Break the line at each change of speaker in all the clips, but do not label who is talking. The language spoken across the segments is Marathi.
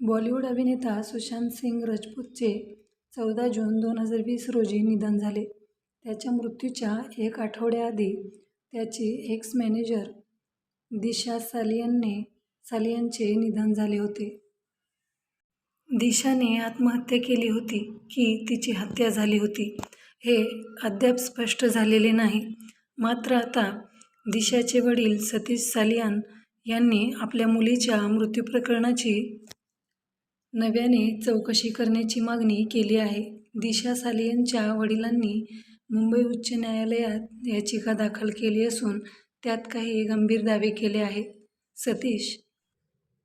बॉलिवूड अभिनेता सुशांत सिंग राजपूतचे चौदा जून दोन हजार वीस रोजी निधन झाले. त्याच्या मृत्यूच्या एक आठवड्याआधी त्याची एक्स मॅनेजर दिशा सालियानचे निधन झाले होते. दिशाने आत्महत्या केली होती की तिची हत्या झाली होती, हे अद्याप स्पष्ट झालेले नाही. मात्र आता दिशाचे वडील सतीश सालियान यांनी आपल्या मुलीच्या मृत्यूप्रकरणाची नव्याने चौकशी करण्याची मागणी केली आहे. दिशा सालियानच्या वडिलांनी मुंबई उच्च न्यायालयात याचिका दाखल केली असून त्यात काही गंभीर दावे केले आहेत. सतीश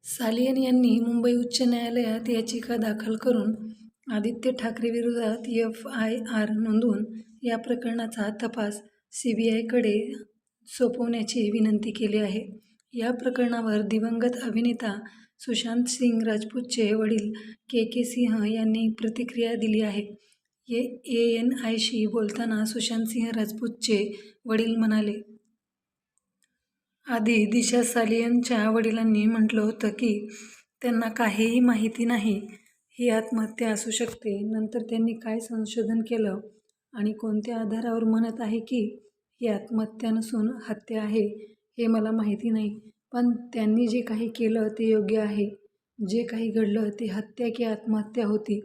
सालियन यांनी मुंबई उच्च न्यायालयात याचिका दाखल करून आदित्य ठाकरे विरोधात एफ आय आर नोंदवून या प्रकरणाचा तपास सी बी आयकडे सोपवण्याची विनंती केली आहे. या प्रकरणावर दिवंगत अभिनेता सुशांत सिंग राजपूतचे वडील के. के. सिंह यांनी प्रतिक्रिया दिली आहे. ए एन आयशी बोलताना सुशांत सिंह राजपूतचे वडील म्हणाले. आधी दिशा सालियनच्या वडिलांनी म्हटलं होतं की त्यांना काहीही माहिती नाही, ही आत्महत्या असू शकते. नंतर त्यांनी काय संशोधन केलं आणि कोणत्या आधारावर म्हणत आहे की ही आत्महत्या नसून हत्या आहे, हे मला माहिती नाही. पण त्यांनी जे काही केलं ते योग्य आहे. जे काही घडलं ते हत्या की आत्महत्या होती,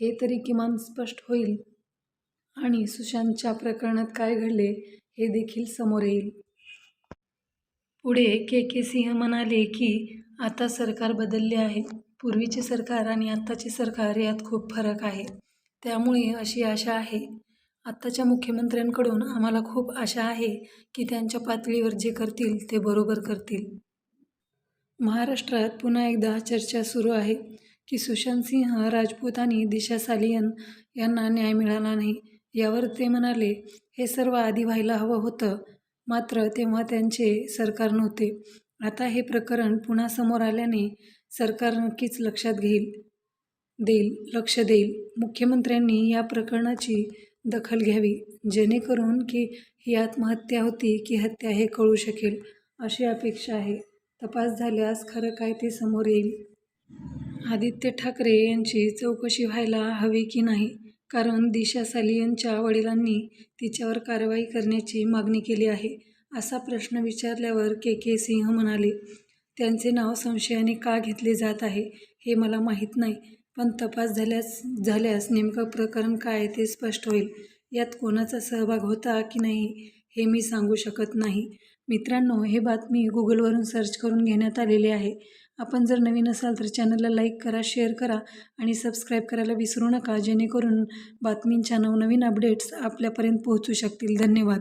हे तरी किमान स्पष्ट होईल आणि सुशांतच्या प्रकरणात काय घडले हे देखील समोर येईल. पुढे के. के. सिंह म्हणाले की आता सरकार बदलले आहे. पूर्वीचे सरकार आणि आताचे सरकार यात खूप फरक आहे. त्यामुळे अशी आशा आहे. आत्ताच्या मुख्यमंत्र्यांकडून आम्हाला खूप आशा आहे की त्यांच्या पातळीवर जे करतील ते बरोबर करतील. महाराष्ट्रात पुन्हा एकदा चर्चा सुरू आहे की सुशांत सिंह राजपूत आणि दिशा सालियन यांना न्याय मिळाला नाही. यावर ते म्हणाले, हे सर्व आधी व्हायला हवं होतं. मात्र तेव्हा त्यांचे सरकार नव्हते. आता हे प्रकरण पुन्हा समोर आल्याने सरकार नक्कीच लक्षात घेईल देईल लक्ष देईल. मुख्यमंत्र्यांनी या प्रकरणाची दखल घ्यावी, जेणेकरून की ही आत्महत्या होती की हत्या हे कळू शकेल, अशी अपेक्षा आहे. तपास झाल्यास खरं काय ते समोर येईल. आदित्य ठाकरे यांची चौकशी व्हायला हवी की नाही? कारण दिशा साली यांच्या वडिलांनी तिच्यावर कारवाई करण्याची मागणी केली आहे, असा प्रश्न विचारल्यावर के. के. सिंह म्हणाले, त्यांचे नाव संशयाने का घेतले जात आहे, हे मला माहीत नाही. पण तपास झाल्यास झाल्यास नेमकं प्रकरण काय ते स्पष्ट होईल. यात कोणाचा सहभाग होता की नाही हे मी सांगू शकत नाही. मित्रांनो, हे बातमी गुगलवरून सर्च करून घेण्यात आलेली आहे. आपण जर नवीन असाल तर चॅनलला लाईक करा, शेअर करा आणि सबस्क्राईब करायला विसरू नका, जेणेकरून बातमींच्या नवनवीन अपडेट्स आपल्यापर्यंत पोहोचू शकतील. धन्यवाद.